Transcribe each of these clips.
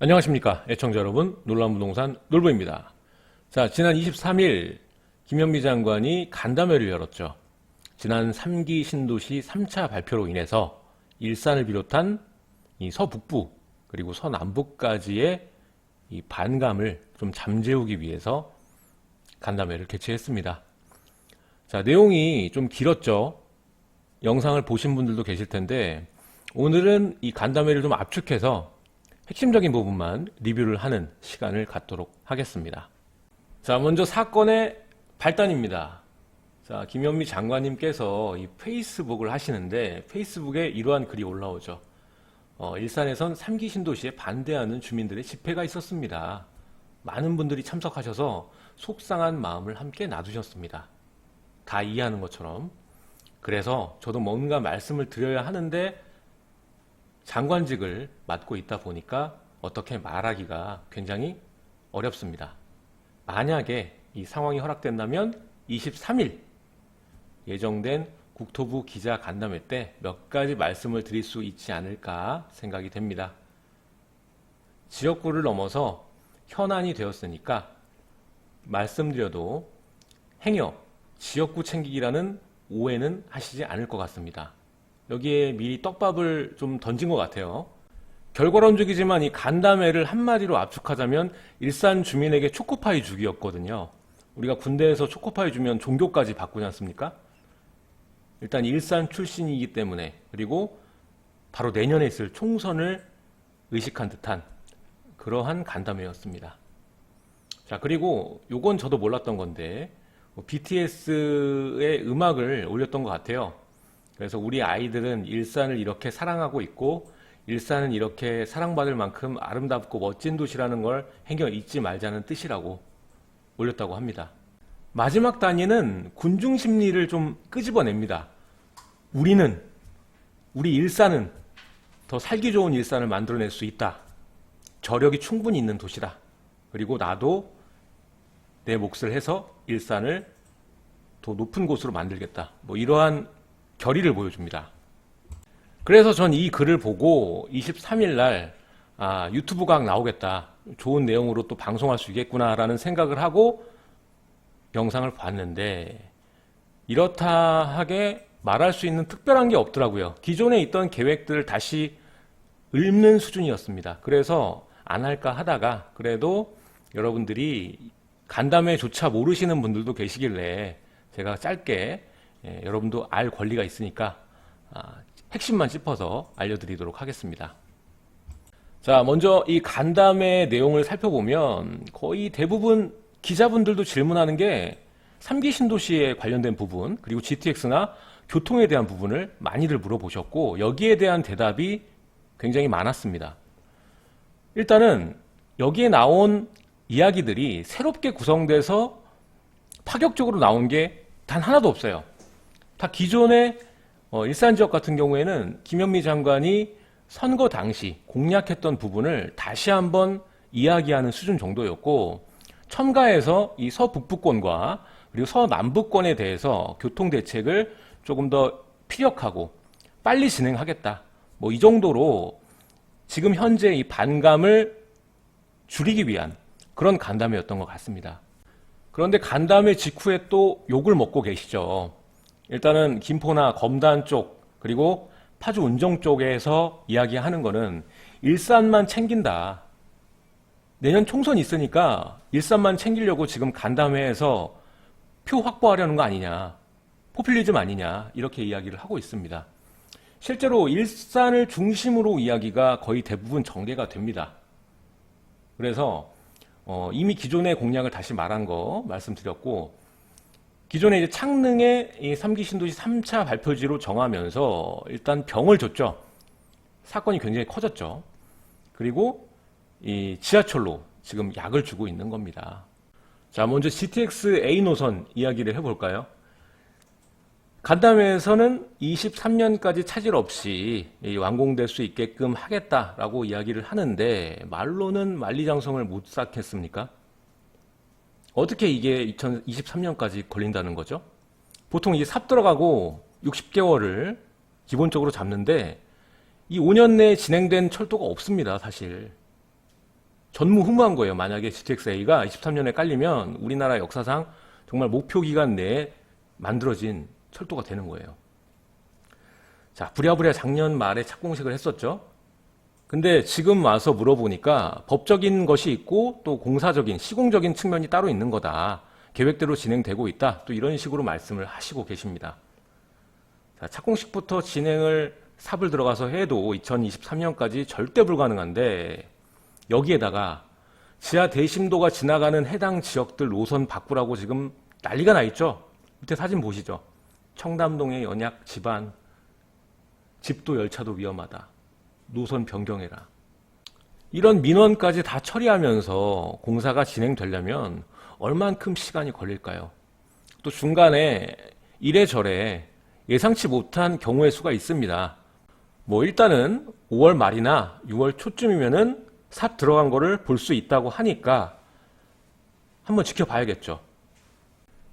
안녕하십니까 애청자 여러분. 놀란 부동산 놀부입니다. 자 지난 23일 김현미 장관이 간담회를 열었죠. 지난 3기 신도시 3차 발표로 인해서 일산을 비롯한 이 서북부 그리고 서남부까지의 이 반감을 좀 잠재우기 위해서 간담회를 개최했습니다. 자 내용이 좀 길었죠. 영상을 보신 분들도 계실 텐데 오늘은 이 간담회를 좀 압축해서 핵심적인 부분만 리뷰를 하는 시간을 갖도록 하겠습니다. 자, 먼저 사건의 발단입니다. 자, 김현미 장관님께서 이 페이스북을 하시는데 페이스북에 이러한 글이 올라오죠. 어, 일산에선 3기 신도시에 반대하는 주민들의 집회가 있었습니다. 많은 분들이 참석하셔서 속상한 마음을 함께 놔두셨습니다. 다 이해하는 것처럼. 그래서 저도 뭔가 말씀을 드려야 하는데 장관직을 맡고 있다 보니까 어떻게 말하기가 굉장히 어렵습니다. 만약에 이 상황이 허락된다면 23일 예정된 국토부 기자 간담회 때 몇 가지 말씀을 드릴 수 있지 않을까 생각이 됩니다. 지역구를 넘어서 현안이 되었으니까 말씀드려도 행여 지역구 챙기기라는 오해는 하시지 않을 것 같습니다. 여기에 미리 떡밥을 좀 던진 것 같아요. 결과론적이지만 이 간담회를 한마디로 압축하자면 일산 주민에게 초코파이 주기였거든요. 우리가 군대에서 초코파이 주면 종교까지 바꾸지 않습니까? 일단 일산 출신이기 때문에 그리고 바로 내년에 있을 총선을 의식한 듯한 그러한 간담회였습니다. 자, 그리고 요건 저도 몰랐던 건데 BTS의 음악을 올렸던 것 같아요. 그래서 우리 아이들은 일산을 이렇게 사랑하고 있고 일산은 이렇게 사랑받을 만큼 아름답고 멋진 도시라는 걸 행여 잊지 말자는 뜻이라고 올렸다고 합니다. 마지막 단위는 군중 심리를 좀 끄집어냅니다. 우리는 우리 일산은 더 살기 좋은 일산을 만들어낼 수 있다. 저력이 충분히 있는 도시다. 그리고 나도 내 몫을 해서 일산을 더 높은 곳으로 만들겠다. 뭐 이러한 결의를 보여줍니다. 그래서 전 이 글을 보고 23일 날 아, 유튜브 각 나오겠다. 좋은 내용으로 또 방송할 수 있겠구나라는 생각을 하고 영상을 봤는데 이렇다 하게 말할 수 있는 특별한 게 없더라고요. 기존에 있던 계획들을 다시 읊는 수준이었습니다. 그래서 안 할까 하다가 그래도 여러분들이 간담회조차 모르시는 분들도 계시길래 제가 짧게 예, 여러분도 알 권리가 있으니까 아, 핵심만 짚어서 알려드리도록 하겠습니다. 자, 먼저 이 간담회 내용을 살펴보면 거의 대부분 기자분들도 질문하는 게 3기 신도시에 관련된 부분, 그리고 GTX나 교통에 대한 부분을 많이들 물어보셨고, 여기에 대한 대답이 굉장히 많았습니다. 일단은 여기에 나온 이야기들이 새롭게 구성돼서 파격적으로 나온 게 단 하나도 없어요. 다 기존의 어, 일산 지역 같은 경우에는 김현미 장관이 선거 당시 공약했던 부분을 다시 한번 이야기하는 수준 정도였고 첨가해서 이 서북부권과 그리고 서남부권에 대해서 교통 대책을 조금 더 피력하고 빨리 진행하겠다. 뭐 이 정도로 지금 현재 이 반감을 줄이기 위한 그런 간담회였던 것 같습니다. 그런데 간담회 직후에 또 욕을 먹고 계시죠. 일단은 김포나 검단 쪽 그리고 파주 운정 쪽에서 이야기하는 거는 일산만 챙긴다. 내년 총선 있으니까 일산만 챙기려고 지금 간담회에서 표 확보하려는 거 아니냐. 포퓰리즘 아니냐. 이렇게 이야기를 하고 있습니다. 실제로 일산을 중심으로 이야기가 거의 대부분 전개가 됩니다. 그래서 어, 이미 기존의 공약을 다시 말한 거 말씀드렸고 기존에 이제 창릉의 이 3기 신도시 3차 발표지로 정하면서 일단 병을 줬죠. 사건이 굉장히 커졌죠. 그리고 이 지하철로 지금 약을 주고 있는 겁니다. 자, 먼저 GTX A 노선 이야기를 해볼까요? 간담회에서는 23년까지 차질 없이 완공될 수 있게끔 하겠다라고 이야기를 하는데 말로는 만리장성을 못 쌓겠습니까? 어떻게 이게 2023년까지 걸린다는 거죠? 보통 이제 삽 들어가고 60개월을 기본적으로 잡는데 이 5년 내에 진행된 철도가 없습니다, 사실. 전무후무한 거예요. 만약에 GTX-A가 23년에 깔리면 우리나라 역사상 정말 목표 기간 내에 만들어진 철도가 되는 거예요. 자, 부랴부랴 작년 말에 착공식을 했었죠. 근데 지금 와서 물어보니까 법적인 것이 있고 또 공사적인, 시공적인 측면이 따로 있는 거다. 계획대로 진행되고 있다. 또 이런 식으로 말씀을 하시고 계십니다. 자, 착공식부터 진행을 삽을 들어가서 해도 2023년까지 절대 불가능한데 여기에다가 지하 대심도가 지나가는 해당 지역들 노선 바꾸라고 지금 난리가 나 있죠. 밑에 사진 보시죠. 청담동의 연약 집안 집도 열차도 위험하다. 노선 변경해라. 이런 민원까지 다 처리하면서 공사가 진행되려면 얼만큼 시간이 걸릴까요? 또 중간에 이래저래 예상치 못한 경우의 수가 있습니다. 뭐 일단은 5월 말이나 6월 초쯤이면은 삽 들어간 거를 볼 수 있다고 하니까 한번 지켜봐야겠죠.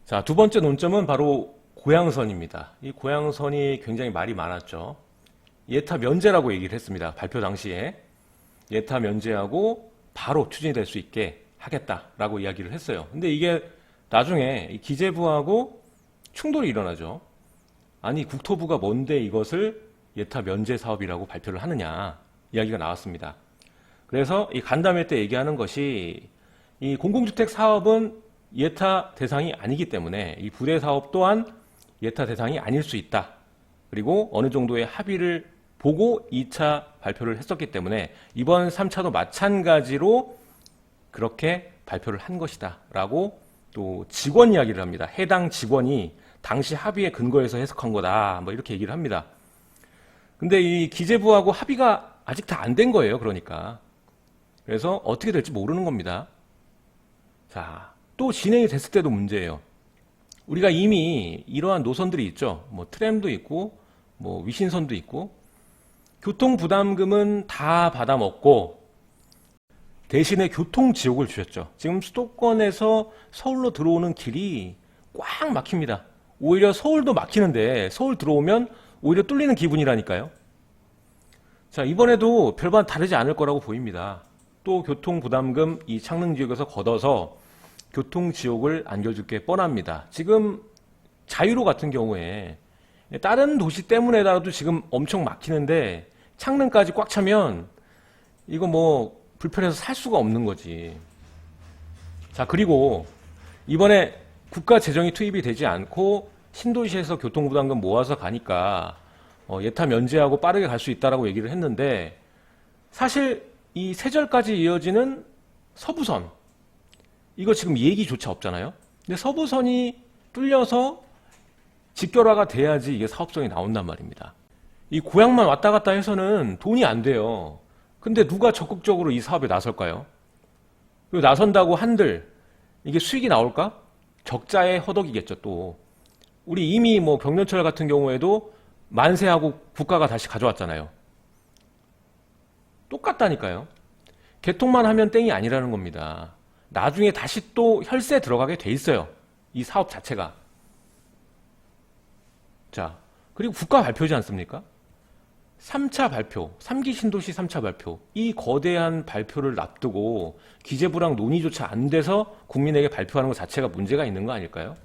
자, 두 번째 논점은 바로 고양선입니다. 이 고양선이 굉장히 말이 많았죠. 예타 면제라고 얘기를 했습니다. 발표 당시에. 예타 면제하고 바로 추진이 될 수 있게 하겠다라고 이야기를 했어요. 근데 이게 나중에 이 기재부하고 충돌이 일어나죠. 아니, 국토부가 뭔데 이것을 예타 면제 사업이라고 발표를 하느냐 이야기가 나왔습니다. 그래서 이 간담회 때 얘기하는 것이 이 공공주택 사업은 예타 대상이 아니기 때문에 이 부대 사업 또한 예타 대상이 아닐 수 있다. 그리고 어느 정도의 합의를 보고 2차 발표를 했었기 때문에 이번 3차도 마찬가지로 그렇게 발표를 한 것이다. 라고 또 직원 이야기를 합니다. 해당 직원이 당시 합의에 근거해서 해석한 거다. 뭐 이렇게 얘기를 합니다. 근데 이 기재부하고 합의가 아직 다 안 된 거예요. 그러니까. 그래서 어떻게 될지 모르는 겁니다. 자, 또 진행이 됐을 때도 문제예요. 우리가 이미 이러한 노선들이 있죠. 뭐 트램도 있고, 뭐 위신선도 있고, 교통 부담금은 다 받아먹고, 대신에 교통 지옥을 주셨죠. 지금 수도권에서 서울로 들어오는 길이 꽉 막힙니다. 오히려 서울도 막히는데 서울 들어오면 오히려 뚫리는 기분이라니까요. 자, 이번에도 별반 다르지 않을 거라고 보입니다. 또 교통 부담금 이 창릉 지역에서 걷어서 교통 지옥을 안겨줄 게 뻔합니다. 지금 자유로 같은 경우에 다른 도시 때문에라도 지금 엄청 막히는데 창릉까지 꽉 차면 이거 뭐 불편해서 살 수가 없는 거지. 자, 그리고 이번에 국가 재정이 투입이 되지 않고 신도시에서 교통부담금 모아서 가니까 어, 예타 면제하고 빠르게 갈 수 있다라고 얘기를 했는데 사실 이 세절까지 이어지는 서부선 이거 지금 얘기조차 없잖아요. 근데 서부선이 뚫려서 직결화가 돼야지 이게 사업성이 나온단 말입니다. 이 고향만 왔다 갔다 해서는 돈이 안 돼요. 근데 누가 적극적으로 이 사업에 나설까요? 그리고 나선다고 한들 이게 수익이 나올까? 적자의 허덕이겠죠, 또. 우리 이미 뭐 경련철 같은 경우에도 만세하고 국가가 다시 가져왔잖아요. 똑같다니까요. 개통만 하면 땡이 아니라는 겁니다. 나중에 다시 또 혈세 들어가게 돼 있어요. 이 사업 자체가. 자, 그리고 국가 발표지 않습니까? 3차 발표, 3기 신도시 3차 발표. 이 거대한 발표를 납두고 기재부랑 논의조차 안 돼서 국민에게 발표하는 것 자체가 문제가 있는 거 아닐까요?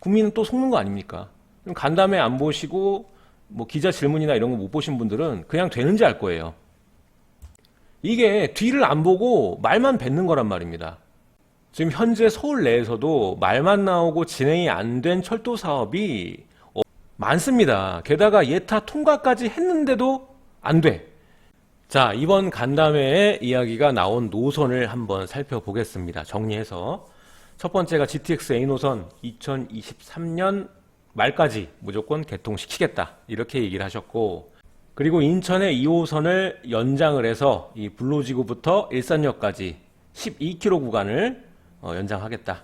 국민은 또 속는 거 아닙니까? 간담회 안 보시고 뭐 기자 질문이나 이런 거 못 보신 분들은 그냥 되는지 알 거예요. 이게 뒤를 안 보고 말만 뱉는 거란 말입니다. 지금 현재 서울 내에서도 말만 나오고 진행이 안 된 철도 사업이 어, 많습니다. 게다가 예타 통과까지 했는데도 안 돼. 자, 이번 간담회에 이야기가 나온 노선을 한번 살펴보겠습니다. 정리해서. 첫 번째가 GTX A 노선 2023년 말까지 무조건 개통시키겠다. 이렇게 얘기를 하셨고, 그리고 인천의 2호선을 연장을 해서 이 불로지구부터 일산역까지 12km 구간을 어, 연장하겠다.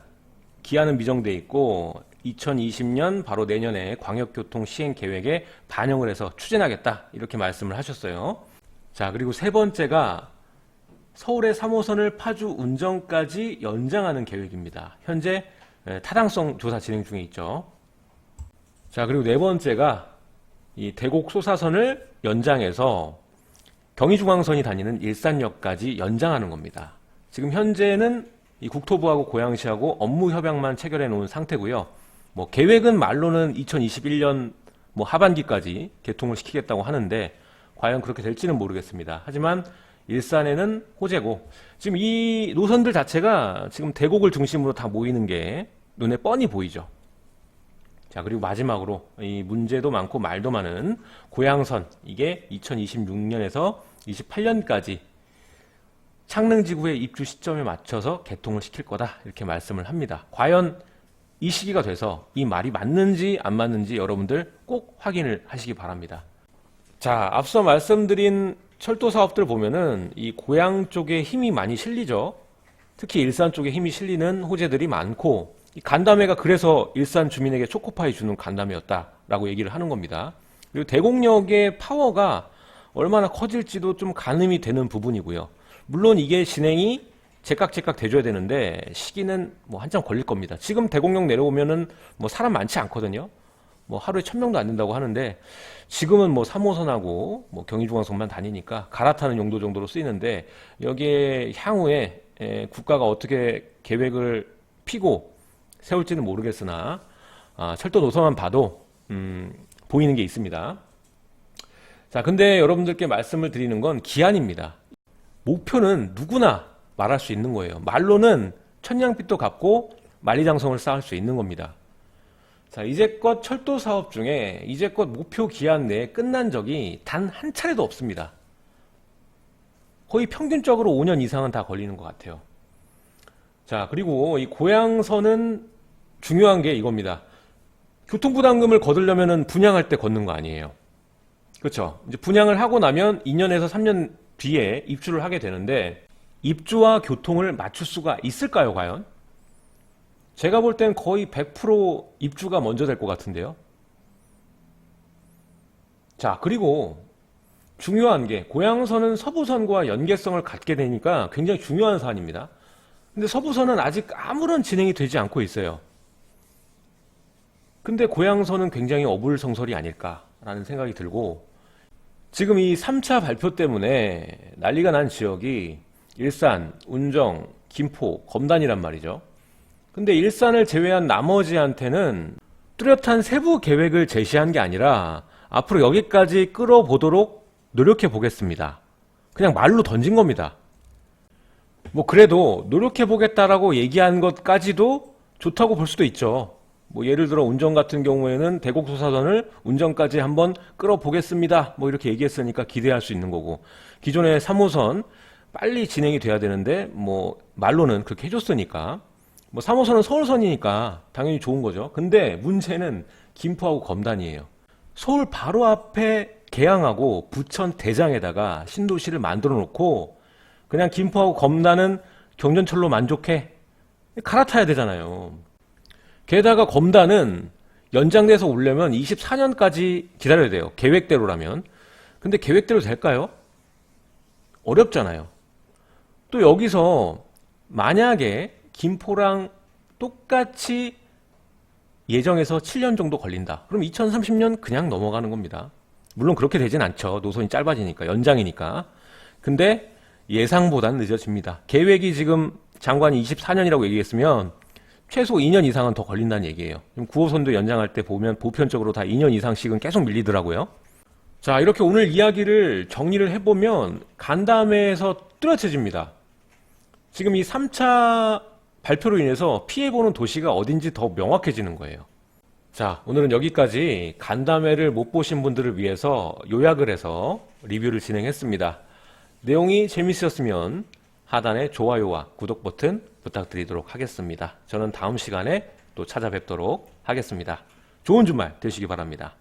기한은 미정돼 있고 2020년 바로 내년에 광역교통 시행 계획에 반영을 해서 추진하겠다. 이렇게 말씀을 하셨어요. 자, 그리고 세 번째가 서울의 3호선을 파주 운정까지 연장하는 계획입니다. 현재 에, 타당성 조사 진행 중에 있죠. 자, 그리고 네 번째가 이 대곡 소사선을 연장해서 경의중앙선이 다니는 일산역까지 연장하는 겁니다. 지금 현재는 이 국토부하고 고양시하고 업무 협약만 체결해 놓은 상태고요. 뭐 계획은 말로는 2021년 뭐 하반기까지 개통을 시키겠다고 하는데 과연 그렇게 될지는 모르겠습니다. 하지만 일산에는 호재고 지금 이 노선들 자체가 지금 대곡을 중심으로 다 모이는 게 눈에 뻔히 보이죠. 자, 그리고 마지막으로 이 문제도 많고 말도 많은 고양선 이게 2026년에서 28년까지 창릉지구의 입주 시점에 맞춰서 개통을 시킬 거다 이렇게 말씀을 합니다. 과연 이 시기가 돼서 이 말이 맞는지 안 맞는지 여러분들 꼭 확인을 하시기 바랍니다. 자, 앞서 말씀드린 철도 사업들 보면은 이 고양 쪽에 힘이 많이 실리죠. 특히 일산 쪽에 힘이 실리는 호재들이 많고 이 간담회가 그래서 일산 주민에게 초코파이 주는 간담회였다라고 얘기를 하는 겁니다. 그리고 대곡역의 파워가 얼마나 커질지도 좀 가늠이 되는 부분이고요. 물론 이게 진행이 제깍 제깍 돼줘야 되는데 시기는 뭐 한참 걸릴 겁니다. 지금 대곡역 내려오면은 뭐 사람 많지 않거든요. 뭐 하루에 천 명도 안 된다고 하는데 지금은 뭐 3호선하고 뭐 경의중앙선만 다니니까 갈아타는 용도 정도로 쓰이는데 여기에 향후에 에, 국가가 어떻게 계획을 피고 세울지는 모르겠으나 아, 철도 노선만 봐도 음, 보이는 게 있습니다. 자, 근데 여러분들께 말씀을 드리는 건 기한입니다. 목표는 누구나 말할 수 있는 거예요. 말로는 천냥빚도 갚고 만리장성을 쌓을 수 있는 겁니다. 자, 이제껏 철도 사업 중에 이제껏 목표 기한 내에 끝난 적이 단 한 차례도 없습니다. 거의 평균적으로 5년 이상은 다 걸리는 것 같아요. 자, 그리고 이 고양선은 중요한 게 이겁니다. 교통부담금을 거두려면은 분양할 때 걷는 거 아니에요. 그렇죠. 이제 분양을 하고 나면 2년에서 3년 뒤에 입주를 하게 되는데 입주와 교통을 맞출 수가 있을까요, 과연? 제가 볼 땐 거의 100% 입주가 먼저 될 것 같은데요. 자, 그리고 중요한 게 고양선은 서부선과 연계성을 갖게 되니까 굉장히 중요한 사안입니다. 근데 서부선은 아직 아무런 진행이 되지 않고 있어요. 근데 고양선은 굉장히 어불성설이 아닐까라는 생각이 들고 지금 이 3차 발표 때문에 난리가 난 지역이 일산, 운정, 김포, 검단이란 말이죠. 근데 일산을 제외한 나머지한테는 뚜렷한 세부 계획을 제시한 게 아니라 앞으로 여기까지 끌어보도록 노력해 보겠습니다. 그냥 말로 던진 겁니다. 뭐 그래도 노력해 보겠다라고 얘기한 것까지도 좋다고 볼 수도 있죠. 뭐 예를 들어 운전 같은 경우에는 대곡소사선을 운전까지 한번 끌어보겠습니다. 뭐 이렇게 얘기했으니까 기대할 수 있는 거고 기존의 3호선 빨리 진행이 돼야 되는데 뭐 말로는 그렇게 해줬으니까 뭐 3호선은 서울선이니까 당연히 좋은 거죠. 근데 문제는 김포하고 검단이에요. 서울 바로 앞에 개항하고 부천 대장에다가 신도시를 만들어 놓고 그냥 김포하고 검단은 경전철로 만족해 갈아타야 되잖아요. 게다가 검단은 연장돼서 오려면 24년까지 기다려야 돼요. 계획대로라면. 근데 계획대로 될까요? 어렵잖아요. 또 여기서 만약에 김포랑 똑같이 예정에서 7년 정도 걸린다. 그럼 2030년 그냥 넘어가는 겁니다. 물론 그렇게 되진 않죠. 노선이 짧아지니까, 연장이니까. 근데 예상보단 늦어집니다. 계획이 지금 장관이 24년이라고 얘기했으면 최소 2년 이상은 더 걸린다는 얘기예요. 9호선도 연장할 때 보면 보편적으로 다 2년 이상씩은 계속 밀리더라고요. 자, 이렇게 오늘 이야기를 정리를 해보면 간담회에서 뚜렷해집니다. 지금 이 3차 발표로 인해서 피해보는 도시가 어딘지 더 명확해지는 거예요. 자, 오늘은 여기까지 간담회를 못 보신 분들을 위해서 요약을 해서 리뷰를 진행했습니다. 내용이 재밌으셨으면 하단에 좋아요와 구독 버튼 부탁드리도록 하겠습니다. 저는 다음 시간에 또 찾아뵙도록 하겠습니다. 좋은 주말 되시기 바랍니다.